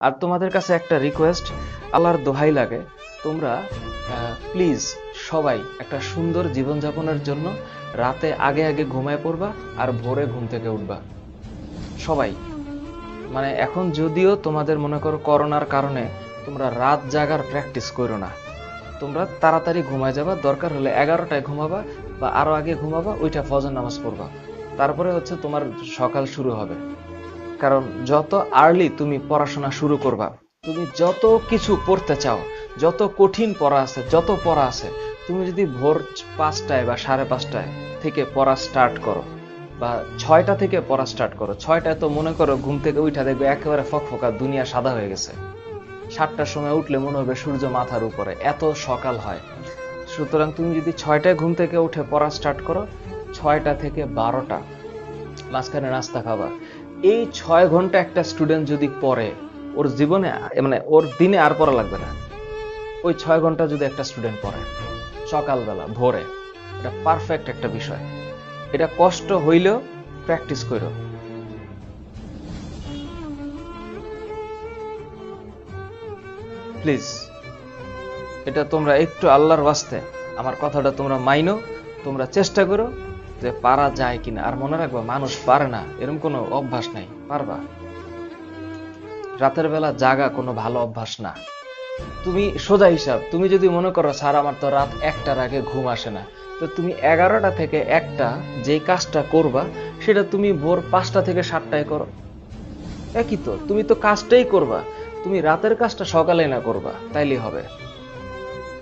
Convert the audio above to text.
আর তোমাদের কাছে একটা রিকোয়েস্ট আল্লাহর দোহাই লাগে। তোমরা প্লিজ সবাই একটা সুন্দর জীবনযাপনের জন্য রাতে আগে আগে ঘুমায় পড়বা আর ভোরে ঘুম থেকে উঠবা। সবাই মানে এখন যদিও তোমাদের মনে করো করোনার কারণে তোমরা রাত জাগার প্র্যাকটিস করো না। তোমরা তাড়াতাড়ি ঘুমায় যাবা, দরকার হলে এগারোটায় ঘুমাবা বা আরও আগে ঘুমাবা, ওইটা ফজর নামাজ পড়বা। তারপরে হচ্ছে তোমার সকাল শুরু হবে। কারণ যত আর্লি তুমি পড়াশোনা শুরু করবা, তুমি যত কিছু পড়তে চাও, যত কঠিন পড়া আছে, যত পড়া আছে, তুমি যদি ভোর পাঁচটায় বা সাড়ে পাঁচটায় থেকে পড়া স্টার্ট করো, বা ছয়টা থেকে পড়া স্টার্ট করো, ছয়টায় তো মনে করো ঘুম থেকে উঠা দেখবে একেবারে ফকফকা, দুনিয়া সাদা হয়ে গেছে। সাতটার সময় উঠলে মনে হবে সূর্য মাথার উপরে, এত সকাল হয়। সুতরাং তুমি যদি ছয়টায় ঘুম থেকে উঠে পড়া স্টার্ট করো, ছয়টা থেকে বারোটা, মাঝখানে নাস্তা খাবা। এই ছয় ঘণ্টা একটা স্টুডেন্ট যদি পড়ে, ওর জীবনে মানে ওর দিনে আর পড়া লাগবে না। ওই ছয় ঘণ্টা যদি একটা স্টুডেন্ট পড়ে, সকালবেলা, ভোরে, এটা পারফেক্ট একটা বিষয়। এটা কষ্ট হইলেও প্র্যাকটিস করো প্লিজ এটা তোমরা একটু আল্লাহর বাস্তে আমার কথাটা তোমরা মাইনো, তোমরা চেষ্টা করো যে পারা যায় কিনা। আর মনে রাখবা, মানুষ পারে না। এরকম কোনো অভ্যাস নাই। পারবা। রাতের বেলা জাগা কোনো ভালো অভ্যাস না। তুমি সোজা হিসাব। তুমি যদি মনে করো, স্যার, আমার তো রাত একটার আগে ঘুম আসে না। তো তুমি এগারোটা থেকে একটা যে কাজটা করবা, সেটা তুমি ভোর পাঁচটা থেকে সাতটায় করো। একই তো। তুমি তো কাজটাই করবা। তুমি রাতের কাজটা সকালে না করবা। তাইলে হবে।